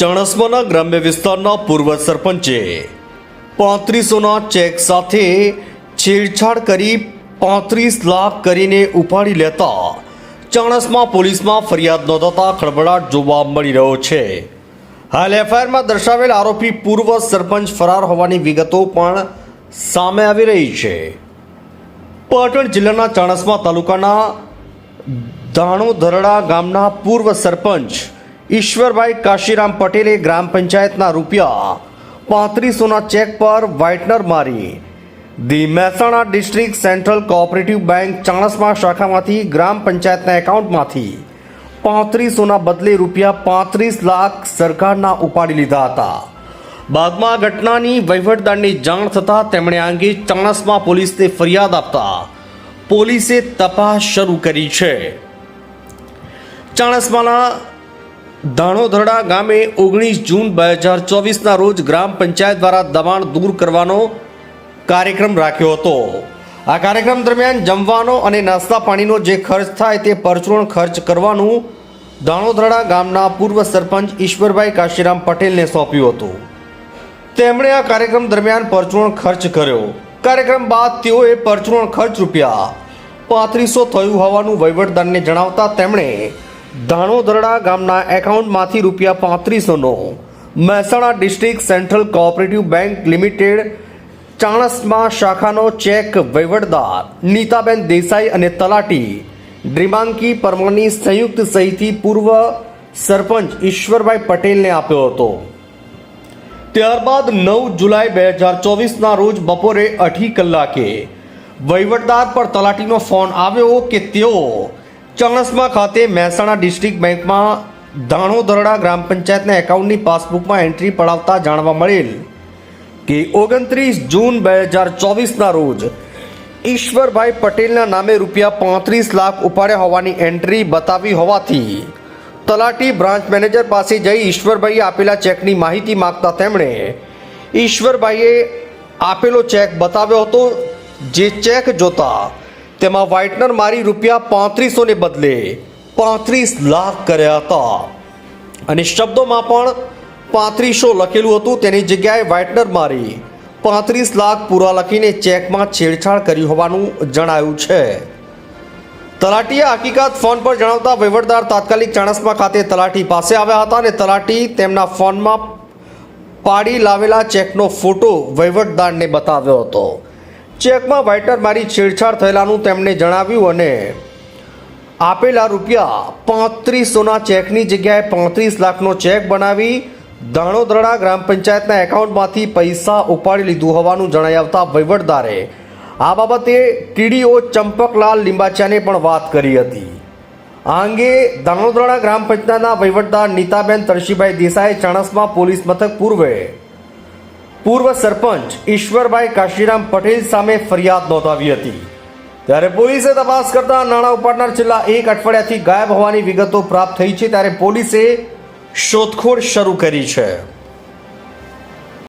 ચાણસ્માના ગ્રામ્ય વિસ્તારના પૂર્વ સરપંચે પાંત્રીસોના ચેક સાથે છેડછાડ કરી પાંત્રીસ લાખ કરીને ઉપાડી લેતા ચાણસમાં પોલીસમાં ફરિયાદ નોંધાતા ખળભળાટ જોવા મળી રહ્યો છે. હાલ એફઆઈઆરમાં દર્શાવેલ આરોપી પૂર્વ સરપંચ ફરાર હોવાની વિગતો પણ સામે આવી રહી છે. પાટણ જિલ્લાના ચાણસ્મા તાલુકાના ધાણોધરડા ગામના પૂર્વ સરપંચ ઈશ્વરભાઈ કાશીરામ પટેલે ગ્રામ પંચાયતના રૂપિયા પાંત્રીસોના ચેક પર વ્હાઇટનર મારી. The Mehsana district central cooperative bank Chanasma શાખામાંથી ગ્રામ પંચાયતના એકાઉન્ટમાંથી પાંત્રીસોના બદલે રૂપિયા પાંત્રીસ લાખ સરકારના ઉપાડી લીધા હતા. બાદમાં ઘટનાની વહીવટદારની જાણ થતાં તેમણે આ અંગે ચાણસમા પોલીસને ફરિયાદ આપતા પોલીસે તપાસ શરૂ કરી છે. ચાણસ્માના ધાણોધરડા ગામે ઓગણીસ જૂન બે હજાર ચોવીસના રોજ ગ્રામ પંચાયત દ્વારા દબાણ દૂર કરવાનો કાર્યક્રમ રાખ્યો હતો. આ કાર્યક્રમ દરમિયાન જમવાનો અને નાસ્તા પાણીનો જે ખર્ચ થાય તે પરચુરણ ખર્ચ કરવાનું ધાણોધરડા ગામના પૂર્વ સરપંચ ઈશ્વરભાઈ કાશીરામ પટેલને સોંપ્યું હતું. તેમણે આ કાર્યક્રમ દરમિયાન પરચુરણ ખર્ચ કર્યો. કાર્યક્રમ બાદ તેઓએ પરચુરણ ખર્ચ રૂપિયા પાંત્રીસો થયું હોવાનું વહીવટદારને જણાવતા તેમણે ધાણોદરડા ગામના એકાઉન્ટમાંથી રૂપિયા પાંત્રીસોનો Mehsana district central cooperative bank limited ચાણસમાં શાખાનો ચેક વહીવટદાર નીતાબેન દેસાઈ અને તલાટી ડ્રીમાંકી પરમાની સંયુક્ત સહીથી પૂર્વ સરપંચ ઈશ્વરભાઈ પટેલને આપ્યો હતો. ત્યારબાદ નવ જુલાઈ બે હજાર ચોવીસના રોજ બપોરે અઢી કલાકે વહીવટદાર પર તલાટીનો ફોન આવ્યો કે તેઓ ચાણસ્મા ખાતે મહેસાણા ડિસ્ટ્રિક્ટ બેંકમાં ધાણોદરડા ગ્રામ પંચાયતના એકાઉન્ટની પાસબુકમાં એન્ટ્રી પડાવતા જાણવા મળેલ કે ઓગણત્રીસ જૂન બે હજાર ચોવીસના રોજ ઈશ્વરભાઈ પટેલના નામે રૂપિયા પાંત્રીસ લાખ ઉપાડ્યા હોવાની એન્ટ્રી બતાવી હોવાથી તલાટી બ્રાન્ચ મેનેજર પાસે જઈ ઈશ્વરભાઈએ આપેલા ચેકની માહિતી માગતા તેમણે ઈશ્વરભાઈએ આપેલો ચેક બતાવ્યો હતો, જે ચેક જોતા તેમાં વ્હાઇટનર મારી રૂપિયા પાંત્રીસોને બદલે પાંત્રીસ લાખ કર્યા હતા. અને શબ્દોમાં પણ પાંત્રીસો લખેલું હતું. તેની જગ્યાએ વ્હાઇટનર મારી પાંત્રીસ લાખ પૂરા લખીને ચેકમાં છેડછાડ કરી હોવાનું જણાયું છે. તલાટીએ હકીકત ફોન પર જણાવતા વહીવટદાર તાત્કાલિક ચાણસમા ખાતે તલાટી પાસે આવ્યા હતા અને તલાટી તેમના ફોનમાં પાડી લાવેલા ચેકનો ફોટો વહીવટદારને બતાવ્યો હતો. ચેકમાં વાઇટર મારી છેડછાડ થયેલાનું તેમણે જણાવ્યું અને આપેલા રૂપિયા પાંત્રીસોના ચેકની જગ્યાએ પાંત્રીસ લાખનો ચેક બનાવી દાણોદરડા ગ્રામ પંચાયતના એકાઉન્ટમાંથી પૈસા ઉપાડી લીધું હોવાનું જણાઈ આવતા વહીવટદારે આ બાબતે ટીડીઓ ચંપકલાલ લિંબાચાને પણ વાત કરી હતી. આ અંગે દાણોદરડા ગ્રામ પંચાયતના વહીવટદાર નીતાબેન તરશીભાઈ દેસાઈ ચણસમાં પોલીસ મથક પૂર્વે પૂર્વ સરપંચ ઈશ્વરભાઈ કાશીરામ પટેલ સામે ફરિયાદ નોંધાવી હતી. ત્યારે પોલીસે તપાસ કરતા નાણાં ઉપાડનાર છેલ્લા એક અઠવાડિયાથી ગાયબ હોવાની વિગતો પ્રાપ્ત થઈ છે. ત્યારે પોલીસે શોધખોળ શરૂ કરી છે.